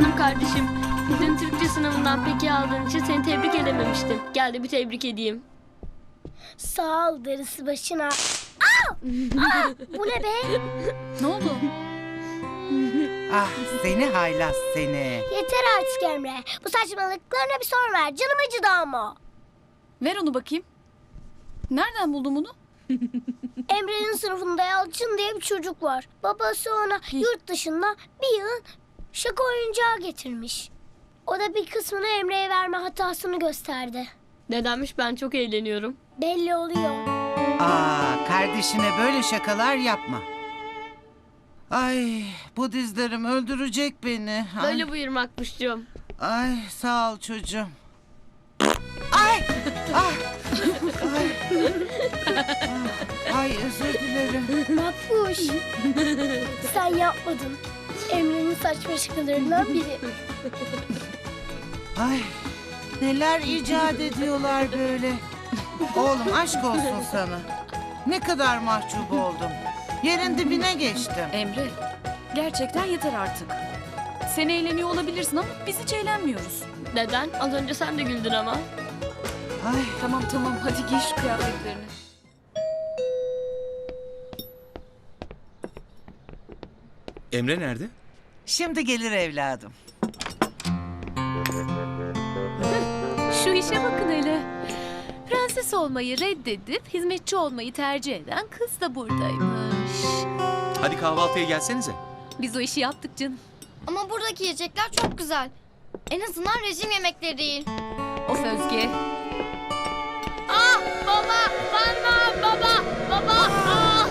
Canım kardeşim. Dün Türkçe sınavından peki aldığın için seni tebrik edememiştim. Gel de bir tebrik edeyim. Sağ ol darısı başına. Aa! Aa! Bu ne be? Ne oldu? Ah seni haylaz seni. Yeter artık Emre. Bu saçmalıklarına bir son ver. Canım acıdı ama. Ver onu bakayım. Nereden buldun bunu? Emre'nin sınıfında Yalçın diye bir çocuk var. Babası ona yurt dışından bir yığın şaka oyuncağı getirmiş. O da bir kısmını Emre'ye verme hatasını gösterdi. Nedenmiş ben çok eğleniyorum. Belli oluyor. Aa kardeşine böyle şakalar yapma. Ay bu dizlerim öldürecek beni. Ay, Böyle buyurmakmışcığım. ay sağ ol çocuğum. Ay! Ah! Ay! Ah, Ay özür dilerim. Makbuş. Sen yapmadın. Emre'nin saçma şakalarından biri. Ay neler icat ediyorlar böyle. Oğlum aşk olsun sana. Ne kadar mahcup oldum. Yerin dibine geçtim. Emre, gerçekten yeter artık. Sen eğleniyor olabilirsin ama biz hiç eğlenmiyoruz. Neden? Az önce sen de güldün ama. Ay Tamam tamam hadi giy şu kıyafetlerini. Emre nerede? Şimdi gelir evladım. Şu işe bakın hele. Prenses olmayı reddedip hizmetçi olmayı tercih eden kız da buradaymış. Hadi kahvaltıya gelsenize. Biz o işi yaptık canım. Ama buradaki yiyecekler çok güzel. En azından rejim yemekleri değil. Of Özge. Baba! Bana! Baba! Baba! Aa!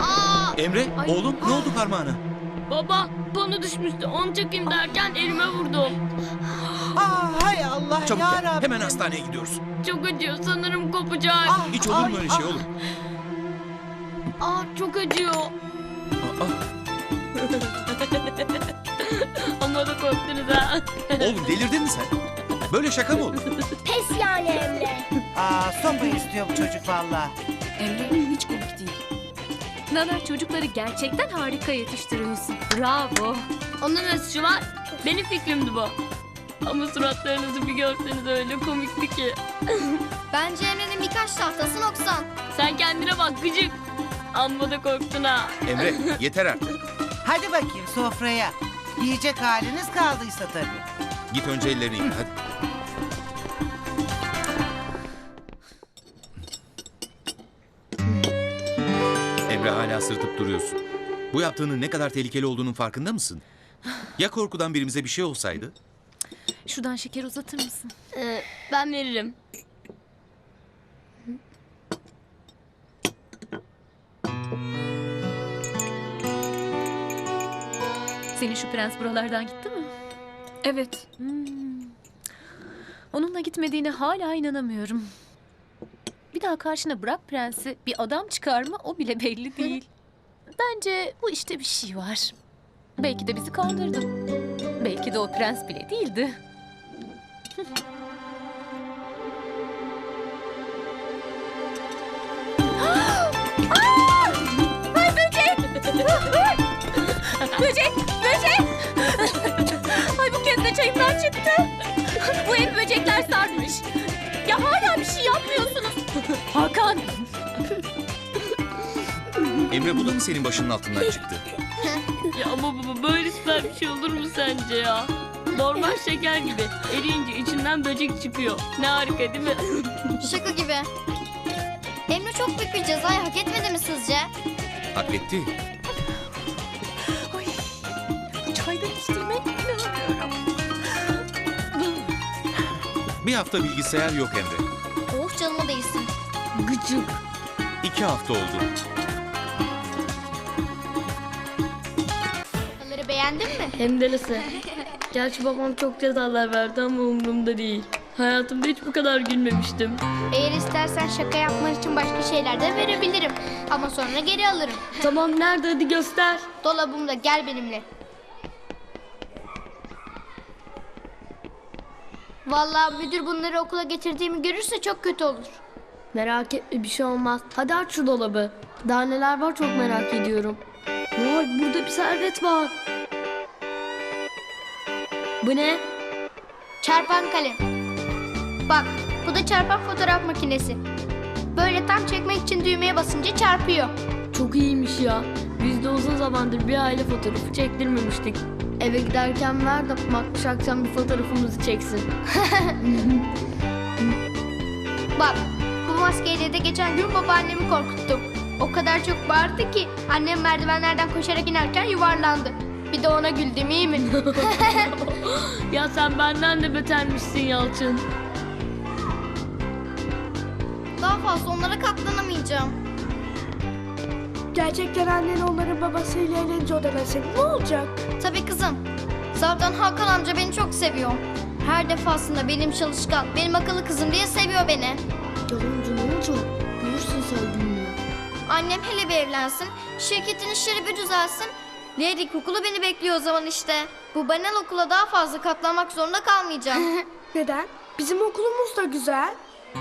Aa, Emre, Ay. oğlum ne oldu parmağına? Baba! Bana düşmüştü. Onu çekeyim derken elime vurdum. Aa hay Allah Çabuk ya gel. Rabbi. Hemen hastaneye gidiyoruz. Çok acıyor. Sanırım kopacak. Ah, Hiç olur mu ay, öyle şey ah. oğlum? Aa çok acıyor. Aa, Ama da korktunuz ha. oğlum delirdin mi sen? Böyle şaka mı olur? Pes yani Emre. Aa sopa istiyor bu çocuk valla. Emre hiç komik değil. Nana çocukları gerçekten harika yetiştiriyorsun. Bravo. Onun suçu var? Benim fikrimdi bu. Ama suratlarınızı bir görseniz öyle komikti ki. bence Emre'nin birkaç tahtası noksan. Sen kendine bak gıcık. Amma da korktun ha. Emre yeter artık. Hadi bakayım sofraya. Yiyecek haliniz kaldıysa tabii. Git önce ellerini yıka hadi. Sırtıp duruyorsun. Bu yaptığının ne kadar tehlikeli olduğunun farkında mısın? Ya korkudan birimize bir şey olsaydı? Şuradan şeker uzatır mısın? Ee, ben veririm. Senin şu prens buralardan gitti mi? Evet. Hmm. Onunla gitmediğine hala inanamıyorum. Daha karşına bırak prensi bir adam çıkar mı o bile belli değil. Bence bu işte bir şey var. Belki de bizi kandırdı. Belki de o prens bile değildi. Böcek! Böcek! Ay bu kez de çayımdan çıktı. Bu ev böcekler sarmış. Ya hala bir şey yapmıyorsunuz. Hakan! Emre bu da mı senin başının altından çıktı? Ya ama baba böyle süper bir şey olur mu sence ya? Normal şeker gibi. Eriyince içinden böcek çıkıyor. Ne harika değil mi? Şaka gibi. Emre çok büyük bir cezayı hak etmedi mi sizce? Hak etti. Ay, çaydan içtirmek inanamıyorum. Bir hafta bilgisayar yok Emre. Oh canıma değsin. Gıcık. İki hafta oldu. Onları beğendin mi? Hem de nasıl? Gerçi babam çok cezalar verdi ama umurumda değil. Hayatımda hiç bu kadar gülmemiştim. Eğer istersen şaka yapman için başka şeyler de verebilirim. Ama sonra geri alırım. Tamam nerede hadi göster. Dolabımda gel benimle. Vallahi müdür bunları okula getirdiğimi görürse çok kötü olur. Merak etme bir şey olmaz. Hadi aç şu dolabı. Daha neler var çok merak ediyorum. Vay burada bir servet var. Bu ne? Çarpan kalem. Bak bu da çarpan fotoğraf makinesi. Böyle tam çekmek için düğmeye basınca çarpıyor. Çok iyiymiş ya. Biz de uzun zamandır bir aile fotoğrafı çektirmemiştik. Eve giderken ver de Makbuş akşam bir fotoğrafımızı çeksin. Bak maskeyle de geçen gün babaannemi korkuttum. O kadar çok bağırdı ki annem merdivenlerden koşarak inerken yuvarlandı. Bir de ona güldüm iyi mi? Ya sen benden de betermişsin Yalçın. Daha fazla onlara katlanamayacağım. Gerçekten annen onların babasıyla eğlence odadasın. Ne olacak? Tabii kızım. Zaten Hakan amca beni çok seviyor. Her defasında benim çalışkan, benim akıllı kızım diye seviyor beni. Yalınca Görürsün sen gününü. Annem hele bir evlensin, şirketin işleri bir düzelsin. Diğer ilkokulu beni bekliyor o zaman işte. Bu banal okula daha fazla katlanmak zorunda kalmayacağım. Neden? Bizim okulumuz da güzel.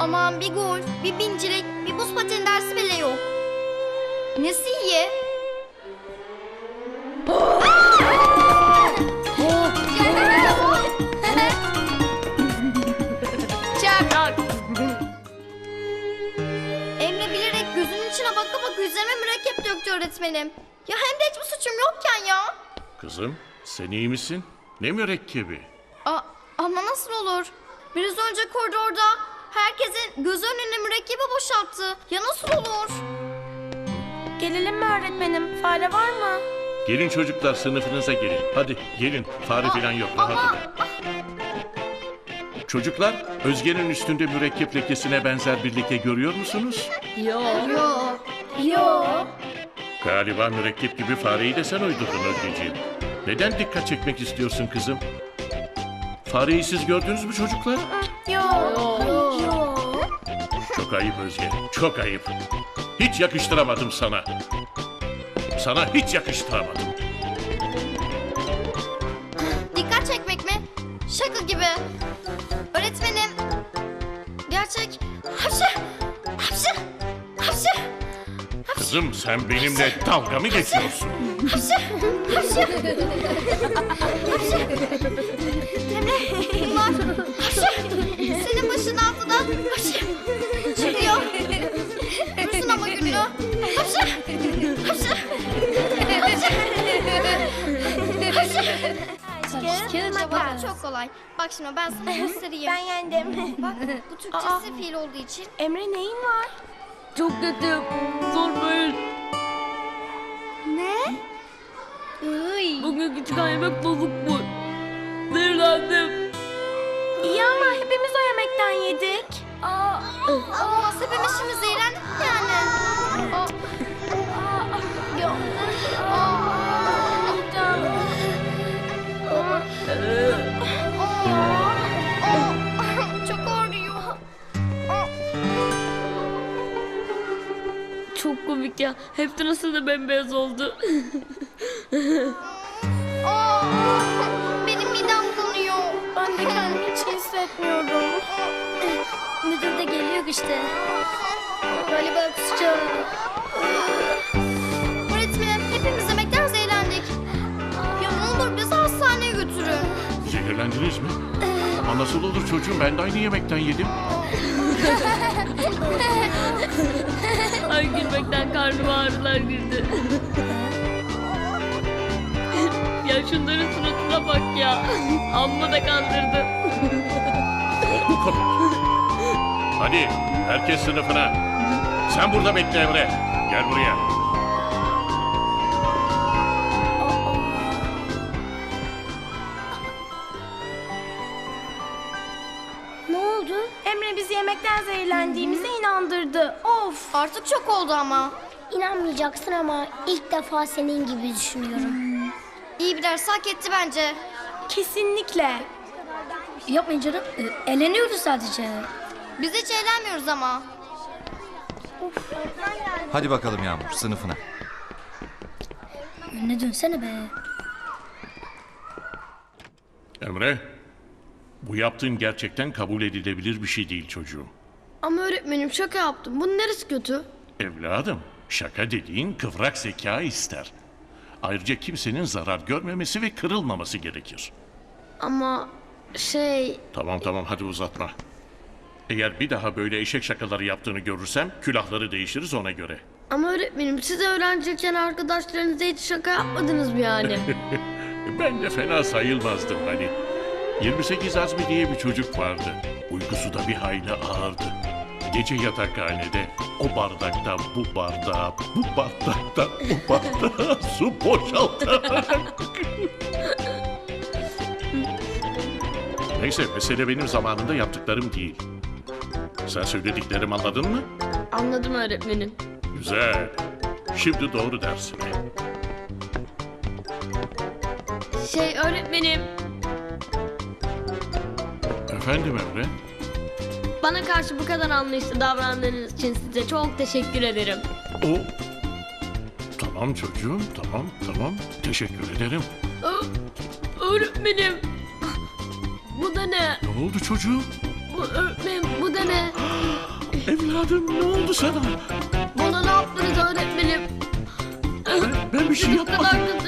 Aman bir golf, bir bincilik, bir buz pateni dersi bile yok. Nesi iyi? Üzerime mürekkep döktü öğretmenim. Ya hem de hiçbir suçum yokken ya. Kızım sen iyi misin? Ne mürekkebi? A- ama nasıl olur? Biraz önce koridorda herkesin göz önüne mürekkebi boşalttı. Ya nasıl olur? Gelelim mi öğretmenim? Fare var mı? Gelin çocuklar sınıfınıza gelin. Hadi gelin. Fare falan yok. Rahat edin. Çocuklar, Özge'nin üstünde mürekkep lekesine benzer bir leke görüyor musunuz? Yok. Yok. Yok. Galiba mürekkep gibi fareyi de sen uydurdun Özgeciğim. Neden dikkat çekmek istiyorsun kızım? Fareyi siz gördünüz mü çocuklar? Yok. Yok. Çok ayıp Özge, çok ayıp. Hiç yakıştıramadım sana. Sana hiç yakıştıramadım. Kızım sen benimle dalga mı geçiyorsun? Hapşı. Hapşı. Bunlar. Hapşı. Senin başın altından. Hapşı. Çıkıyor. Dursun ama Güllü. Hapşı. Hapşı. Hapşı. Bak çok kolay. Bak şimdi ben sana göstereyim. ben yendim. Bak bu Türkçesi fiil olduğu için. Emre neyin var? Çok kötü. Zor böyle. Ne? Bugün küçük yemek bozuk bu. Zehirlendim. İyi ama hepimiz o yemekten yedik. Aa, ama hepimiz şimdi zehirlendik Komik ya. Hepsi nasıl da bembeyaz oldu. Aa, Benim midem bulanıyor. Ben de kendimi hiç iyi hissetmiyorum. Müdür de geliyor işte. Galiba kusacağım. Öğretmenim hepimiz yemekten zehirlendik. Ya ne olur bizi hastaneye götürün. Zehirlendiniz mi? Ama nasıl olur çocuğum ben de aynı yemekten yedim. Ay gülmekten karnıma ağrılar girdi. ya şunların suratına bak ya. Amma da kandırdı. Mu komik? Hadi herkes sınıfına. Sen burada bekle Emre. Gel buraya. Oldu? Emre bizi yemekten zehirlendiğimize inandırdı. Of. Artık çok oldu ama. İnanmayacaksın ama ilk defa senin gibi düşünüyorum. İyi bir ders hak etti bence. Kesinlikle. Yapmayın canım. Eğleniyoruz sadece. Biz hiç eğlenmiyoruz ama. Hadi bakalım Yağmur sınıfına. Ne dönsene be. Emre, bu yaptığın gerçekten kabul edilebilir bir şey değil çocuğum. Ama öğretmenim şaka yaptım. Bunun neresi kötü? Evladım, şaka dediğin kıvrak zeka ister. Ayrıca kimsenin zarar görmemesi ve kırılmaması gerekir. Ama şey Tamam tamam hadi uzatma. Eğer bir daha böyle eşek şakaları yaptığını görürsem külahları değişiriz ona göre. ama öğretmenim siz öğrenciyken arkadaşlarınıza hiç şaka yapmadınız mı yani? Ben de fena sayılmazdım hani. 28 Azmi diye bir çocuk vardı. Uykusu da bir hayli ağırdı. Gece yatakhanede o bardaktan bu bardağa, bu bardaktan o bardağa su boşaltarak. Neyse mesele benim zamanında yaptıklarım değil. Sen söylediklerimi anladın mı? Anladım öğretmenim. Güzel. Şimdi doğru dersine. Şey öğretmenim Efendim Emre? bana karşı bu kadar anlayışlı davrandığınız için size çok teşekkür ederim. O... Tamam çocuğum, tamam, tamam. Teşekkür ederim. Ö- öğretmenim. Bu da ne? Ne oldu çocuğum? Bu öğretmenim bu da ne? Evladım ne oldu sana? Bana ne yaptınız öğretmenim? Ben, ben bir şey bu yapmadım.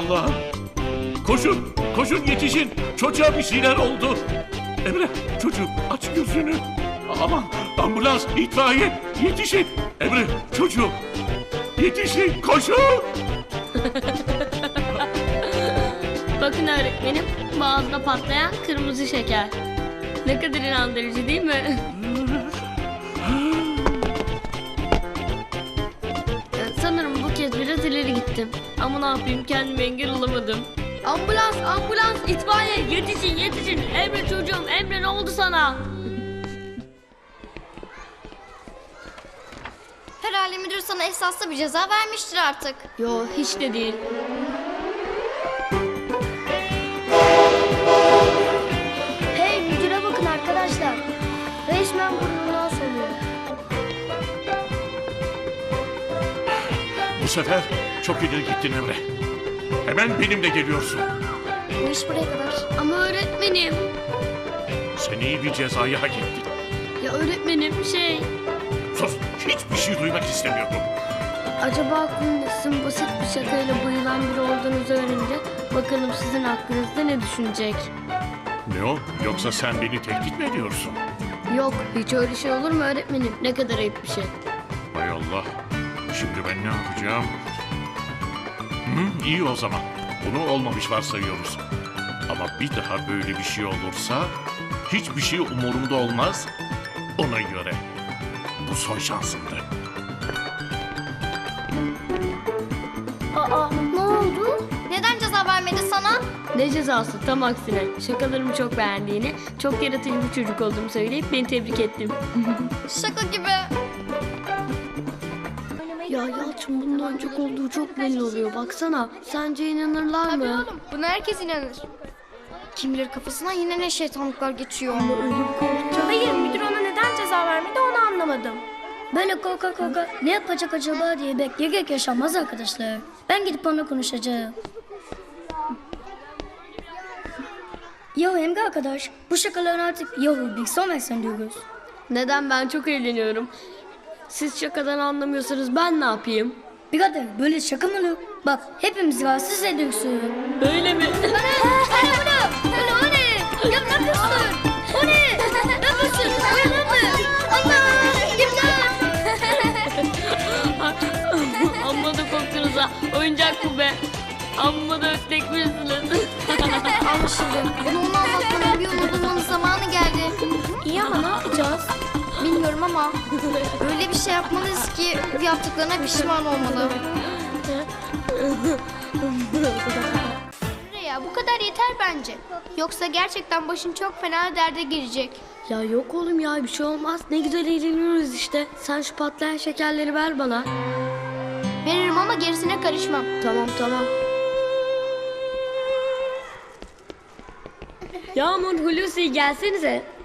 Allah'ım. Koşun, koşun yetişin. Çocuğa bir şeyler oldu. Emre, çocuğum aç gözünü. Aman, ambulans, itfaiye, yetişin. Emre, çocuğum. Yetişin, koşun. Bakın öğretmenim boğazda patlayan kırmızı şeker. Ne kadar inandırıcı değil mi? Gittim. Ama ne yapayım kendime engel olamadım. Ambulans, ambulans, itfaiye yetişin yetişin. Emre çocuğum, Emre ne oldu sana? Herhalde müdür sana esaslı bir ceza vermiştir artık. Yo hiç de değil. Sefer çok ileri gittin Emre. Hemen benimle geliyorsun. Bu iş buraya kadar. Ama öğretmenim. Sen iyi bir cezayı hak ettin. Ya öğretmenim şey... Sus, hiçbir şey duymak istemiyorum. Acaba aklımda sizin basit bir şakayla bayılan biri olduğunuzu öğrenince bakalım sizin hakkınızda ne düşünecek? Ne o? Yoksa sen beni tehdit mi ediyorsun? Yok hiç öyle şey olur mu öğretmenim? Ne kadar ayıp bir şey. Hay Allah. Şimdi ben ne yapacağım? Hı, iyi o zaman. Bunu olmamış varsayıyoruz. Ama bir daha böyle bir şey olursa hiçbir şey umurumda olmaz. Ona göre. Bu son şansımdı. Aa ne oldu? Neden ceza vermedi sana? Ne cezası tam aksine. Şakalarımı çok beğendiğini, çok yaratıcı bir çocuk olduğumu söyleyip beni tebrik ettim. Şaka gibi. Ya Yalçın bunun oyuncak olduğu çok belli oluyor. Baksana. Sence inanırlar Tabii mı? oğlum buna herkes inanır. Kim bilir kafasına yine ne şeytanlıklar geçiyor. Hayır müdür ona neden ceza vermedi onu anlamadım. Böyle korka korka ne yapacak acaba diye bekleyerek yaşanmaz arkadaşlar. Ben gidip onunla konuşacağım. Yahu Emre arkadaş, bu şakaların artık yahu bir son diyoruz. Neden ben çok eğleniyorum. Siz şakadan anlamıyorsanız ben ne yapayım? Birader böyle şaka mı olur? Bak hepimizi rahatsız ediyorsun. Öyle mi? Anne bu ne? Anne o ne? Ya ne yapıyorsun? O ne? Ne yapıyorsun? Uyanır mı? Allah! İmdat! Amma da korktunuz ha. Oyuncak bu be. Amma da östekmişsiniz. Anlaşıldı. Bunu ona anlatmanın bir yolunu bulmanın zamanı geldi. İyi ama ne yapacağız? Bilmiyorum ama öyle bir şey yapmalıyız ki yaptıklarına pişman olmalı. Ya bu kadar yeter bence. Yoksa gerçekten başın çok fena derde girecek. ya yok oğlum ya bir şey olmaz. Ne güzel eğleniyoruz işte. Sen şu patlayan şekerleri ver bana. Veririm ama gerisine karışmam. Tamam tamam. Yağmur Hulusi gelsenize.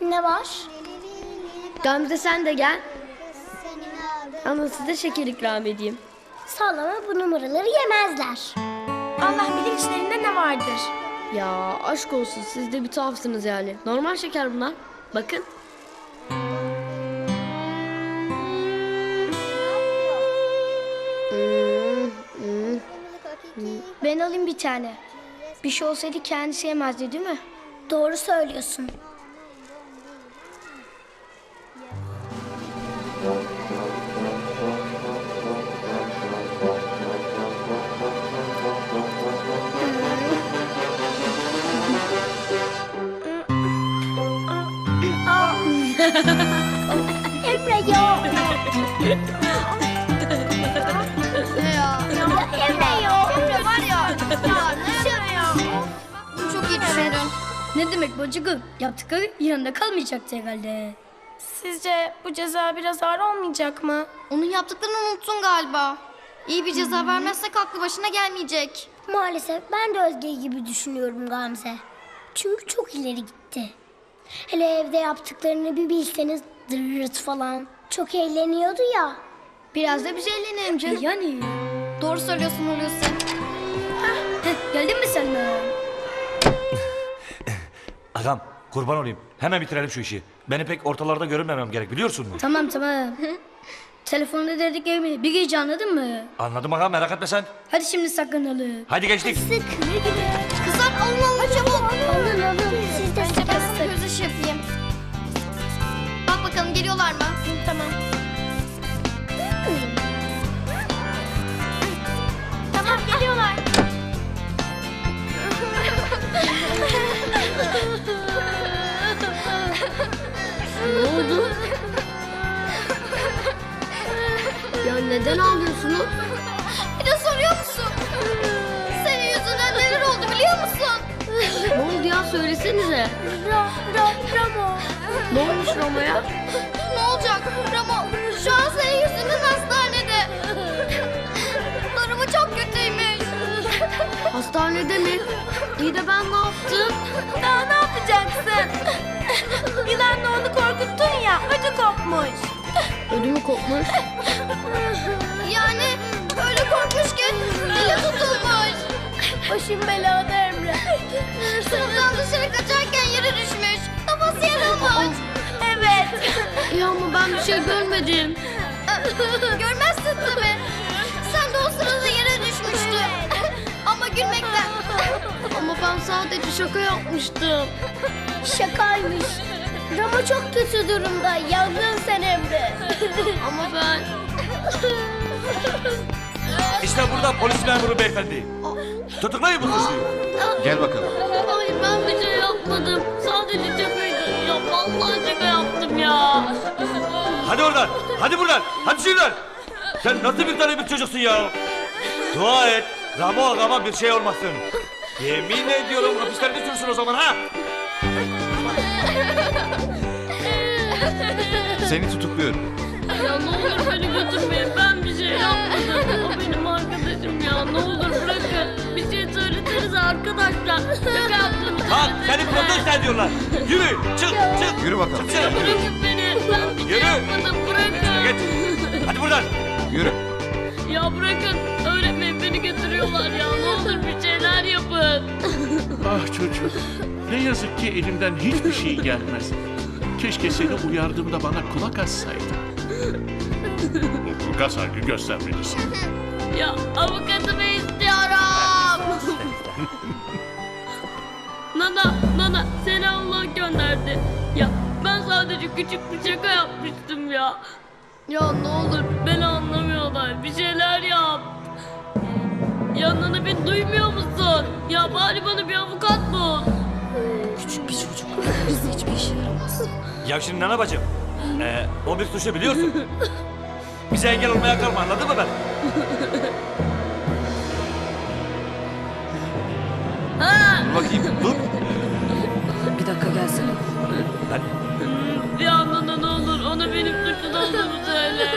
Ne var? Gamze sen de gel. Ama size şeker ikram edeyim. Sallama bu numaraları yemezler. Allah bilir içlerinde ne vardır. Ya aşk olsun siz de bir tuhafsınız yani. Normal şeker bunlar. Bakın. Ben alayım bir tane. Bir şey olsaydı kendisi yemezdi değil mi? Doğru söylüyorsun. Ne ya? Emre yok. Emre var ya. Ya ya? Çok iyi düşündün. Ne demek bacıkım? Yaptıkları yanında kalmayacaktı herhalde. Sizce bu ceza biraz ağır olmayacak mı? Onun yaptıklarını unuttun galiba. İyi bir ceza vermezsek aklı başına gelmeyecek. Maalesef ben de Özge gibi düşünüyorum Gamze. Çünkü çok ileri gitti. Hele evde yaptıklarını bir bilseniz dırırt falan. Çok eğleniyordu ya. Biraz da biz eğlenelim canım. Yani. Doğru söylüyorsun Hulusi. Geldin mi sen de? Agam kurban olayım. Hemen bitirelim şu işi. Beni pek ortalarda görünmemem gerek biliyorsun mu? Tamam tamam. Telefonda dediklerimi bir gece anladın mı? Anladım agam merak etme sen. Hadi şimdi saklanalım. Hadi geçtik. Kızlar alın alın çabuk. Alın alın. Siz de Bence ben sana göz ışığı yapayım. Bak bakalım geliyorlar mı? Tamam. Tamam geliyorlar. Ne oldu? Ya neden ağlıyorsunuz? Bir de soruyor musun? Senin yüzünden neler oldu biliyor musun? Ne oldu ya söylesenize. Ra, ra, Ramo. Ne olmuş Roma'ya? Ramo şu an senin yüzünden hastanede. Durumu çok kötüymüş. Hastanede mi? İyi de ben ne yaptım? Daha ne yapacaksın? Yılanla onu korkuttun ya, ödü kopmuş. Ödümü kopmuş. Yani öyle korkmuş ki dili tutulmuş. Başım belada Emre. Sınıftan dışarı kaçarken yere düşmüş. Kafası yarılmış. Evet. Ya ama ben bir şey görmedim. Görmezsin tabii. Sen de o sırada yere düşmüştün. Ama gülmekten. Ama ben sadece şaka yapmıştım. Şakaymış. Ramo çok kötü durumda. Yandın sen Emre. Ama ben... İşte burada polis memuru beyefendi. Tutuklayın bu suçluyu. Gel bakalım. Hayır ben bir şey yapmadım. Sadece şakaydı. Ya vallahi şaka yaptım ya. Hadi oradan. Hadi buradan. Hadi şuradan. Sen nasıl bir tane bir çocuksun ya? Dua et. Ramo agama bir şey olmasın. Yemin ediyorum hapislerde sürsün o zaman ha. Seni tutukluyorum. Ya ne olur beni götürmeyin. Ben bir şey yapmadım. O benim arkadaşım ya. Ne olur bırakın. Bir şey arkadaşlar. Şaka yaptım. Seni protesto ediyorlar. Yürü çık çık. Yürü bakalım. Çık. Bırakın beni. Ben bir şey Yürü. yapmadım. Bırakın. Geç. Hadi buradan. Yürü. Ya bırakın. Öğretmeyin beni götürüyorlar ya. Ne olur bir şeyler yapın. Ah çocuk. Ne yazık ki elimden hiçbir şey gelmez. Keşke seni uyardığımda bana kulak assaydın. Mutlaka saygı göstermelisin. Ya avukatımı istiyorum. Nana, Nana seni Allah gönderdi. Ya ben sadece küçük bir şaka yapmıştım ya. Ya ne olur beni anlamıyorlar. Bir şeyler yap. Ya Nana beni duymuyor musun? Ya bari bana bir avukat bul. Ya şimdi Nana bacım. O bir suçlu biliyorsun. Bize engel olmaya kalma anladın mı ben? Dur bakayım dur. Bir dakika gelsene. Hadi. Bir anlana ne olur ona benim suçlu olduğumu söyle.